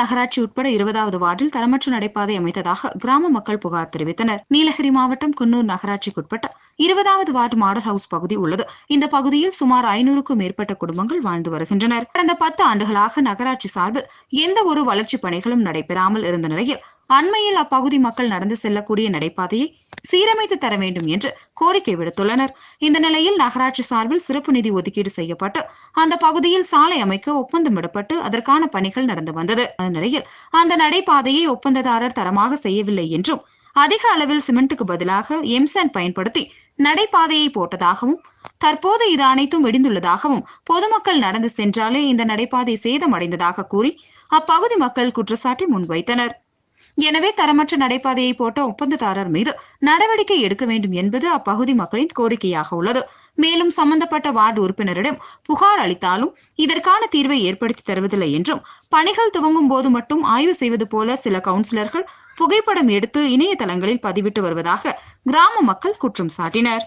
நகராட்சி உட்பட இருபதாவது வார்டில் தரமற்ற நடைபாதை அமைத்ததாக கிராம மக்கள் புகார் தெரிவித்தனர். நீலகிரி மாவட்டம் குன்னூர் நகராட்சிக்குட்பட்ட இருபதாவது வார்டு மாடல் ஹவுஸ் பகுதி உள்ளது. இந்த பகுதியில் சுமார் ஐநூறுக்கும் மேற்பட்ட குடும்பங்கள் வாழ்ந்து வருகின்றனர். கடந்த பத்து ஆண்டுகளாக நகராட்சி சார்பில் எந்த ஒரு வளர்ச்சிப் பணிகளும் நடைபெறாமல் இருந்த நிலையில் அண்மையில் அப்பகுதி மக்கள் நடந்து செல்லக்கூடிய நடைபாதையை சீரமைத்து தர வேண்டும் என்று கோரிக்கை விடுத்துள்ளனர். இந்த நிலையில் நகராட்சி சார்பில் சிறப்பு நிதி ஒதுக்கீடு செய்யப்பட்டு அந்த பகுதியில் சாலை அமைக்க ஒப்பந்தம் விடப்பட்டு அதற்கான பணிகள் நடந்து வந்தது. அந்த நிலையில் அந்த நடைபாதையை ஒப்பந்ததாரர் தரமாக செய்யவில்லை என்றும் அதிக அளவில் சிமெண்ட்டுக்கு பதிலாக எம்சான் பயன்படுத்தி நடைபாதையை போட்டதாகவும் தற்போது இது அனைத்தும் வெடிந்துள்ளதாகவும் பொதுமக்கள் நடந்து சென்றாலே இந்த நடைபாதை சேதமடைந்ததாக கூறி அப்பகுதி மக்கள் குற்றச்சாட்டை முன்வைத்தனர். எனவே தரமற்ற நடைபாதையை போட்ட ஒப்பந்ததாரர் மீது நடவடிக்கை எடுக்க வேண்டும் என்பது அப்பகுதி மக்களின் கோரிக்கையாக உள்ளது. மேலும் சம்பந்தப்பட்ட வார்டு உறுப்பினரிடம் புகார் அளித்தாலும் இதற்கான தீர்வை ஏற்படுத்தி தருவதில்லை என்றும் பணிகள் துவங்கும் போது மட்டும் ஆய்வு செய்வது போல சில கவுன்சிலர்கள் புகைப்படம் எடுத்து இணையதளங்களில் பதிவிட்டு வருவதாக கிராம மக்கள் குற்றம் சாட்டினர்.